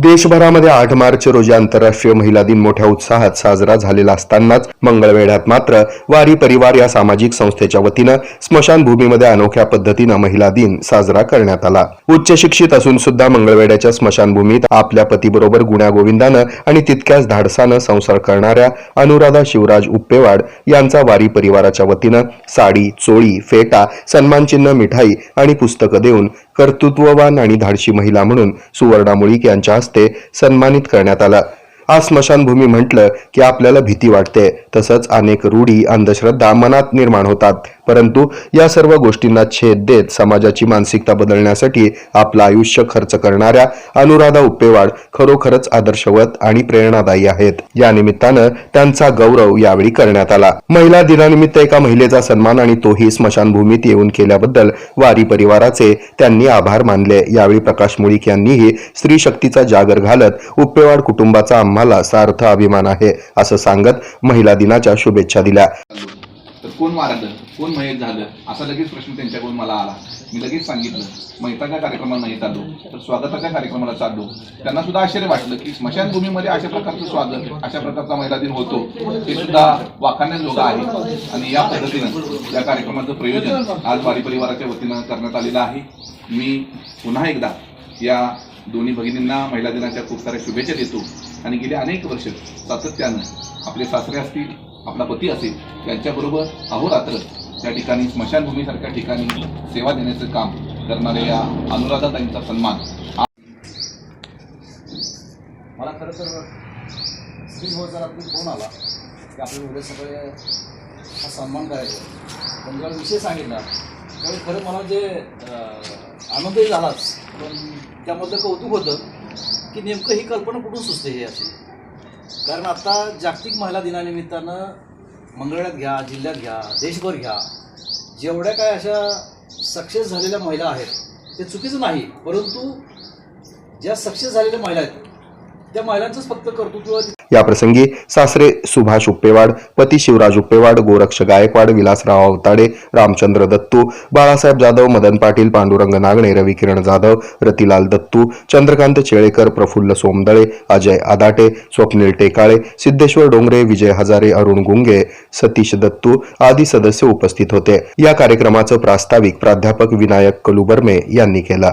देशभरामध्ये आठ मार्च रोजी आंतरराष्ट्रीय महिला दिन मोठ्या उत्साहात साजरा झालेला असतानाच मंगळवेढ्यात मात्र वारी परिवार या सामाजिक संस्थेच्या वतीनं स्मशानभूमीमध्ये अनोख्या पद्धतीनं महिला दिन साजरा करण्यात आला. उच्च शिक्षित असून सुद्धा मंगळवेढ्याच्या स्मशानभूमीत आपल्या पतीबरोबर गुण्यागोविंदानं आणि तितक्याच धाडसानं संसार करणाऱ्या अनुराधा शिवराज उप्पेवाड यांचा वारी परिवाराच्या वतीनं साडी चोळी फेटा सन्मानचिन्ह मिठाई आणि पुस्तकं देऊन कर्तृत्ववान आणि धाडशी महिला म्हणून सुवर्णा मुळीक यांच्या हस्ते सन्मानित करण्यात आला. आज स्मशानभूमी म्हटलं की आपल्याला भीती वाटते. तसंच अनेक रूढी अंधश्रद्धा मनात निर्माण होतात. परंतु या सर्व गोष्टींना छेद देत समाजाची मानसिकता बदलण्यासाठी आपलं आयुष्य खर्च करणाऱ्या अनुराधा उप्पेवाड खरोखरच आदर्शवत आणि प्रेरणादायी आहेत. या निमित्तानं त्यांचा गौरव यावेळी करण्यात आला. महिला दिनानिमित्त एका महिलेचा सन्मान आणि तोही स्मशानभूमीत येऊन केल्याबद्दल वारी परिवाराचे त्यांनी आभार मानले. यावेळी प्रकाश मुळीक यांनीही स्त्री शक्तीचा जागर घालत उप्पेवाड कुटुंबाचा आम्हाला सार्थ अभिमान आहे असं सांगत महिला दिनाच्या शुभेच्छा दिल्या. तर कोण मारलं? कोण मयत झालं? असा लगेच प्रश्न त्यांच्याकडून मला आला. मी लगेच सांगितलं महिताच्या कार्यक्रमाला नाही चाललो तर स्वागताच्या कार्यक्रमाला चाललो. त्यांना सुद्धा आश्चर्य वाटलं की स्मशानभूमीमध्ये अशा प्रकारचं स्वागत अशा प्रकारचा महिला दिन होतो. ते सुद्धा वाखाण्याजोगा आहे आणि या पद्धतीनं या कार्यक्रमाचं प्रयोजन आज वारी परिवाराच्या वतीनं करण्यात आलेलं आहे. मी पुन्हा एकदा या दोन्ही भगिनींना महिला दिनाच्या खूप साऱ्या शुभेच्छा देतो. आणि गेले अनेक वर्ष सातत्यानं आपले सासरे असतील आपला पती असेल त्यांच्याबरोबर अहोरात्र त्या ठिकाणी स्मशानभूमीसारख्या ठिकाणी सेवा देण्याचं काम करणाऱ्या या अनुराधाताईंचा सन्मान. मला खरं तर स्त्री जरातून फोन आला की आपले उद्या सगळे हा सन्मान करायचा पण जेव्हा विषय सांगितला त्यावेळी खरं मला जे आनंदही झालाच. पण त्यामधलं कौतुक होतं की नेमकं ही कल्पना कुठून सुचते हे अशी? कारण आता जागतिक महिला दिनानिमित्तानं मंगळ्यात घ्या जिल्ह्यात घ्या देशभर घ्या जेवढ्या काय अशा सक्सेस झालेल्या महिला आहेत ते चुकीचं नाही. परंतु ज्या सक्सेस झालेल्या महिला आहेत त्या महिलांचंच फक्त कर्तृत्व या प्रसंगी सासरे सुभाष उप्पेवाड पती शिवराज उप्पेवाड गोरक्ष गायकवाड विलासराव अवताडे रामचंद्र दत्तू बाळासाहेब जाधव मदन पाटील पांडुरंग नागणे रविकिरण जाधव रतिलाल दत्तू चंद्रकांत चेळेकर प्रफुल्ल सोमदळे अजय आदाटे स्वप्नील टेकाळे सिद्धेश्वर डोंगरे विजय हजारे अरुण गुंगे सतीश दत्तू आदी सदस्य उपस्थित होते. या कार्यक्रमाचं प्रास्ताविक प्राध्यापक विनायक कलुबर्मे यांनी केलं.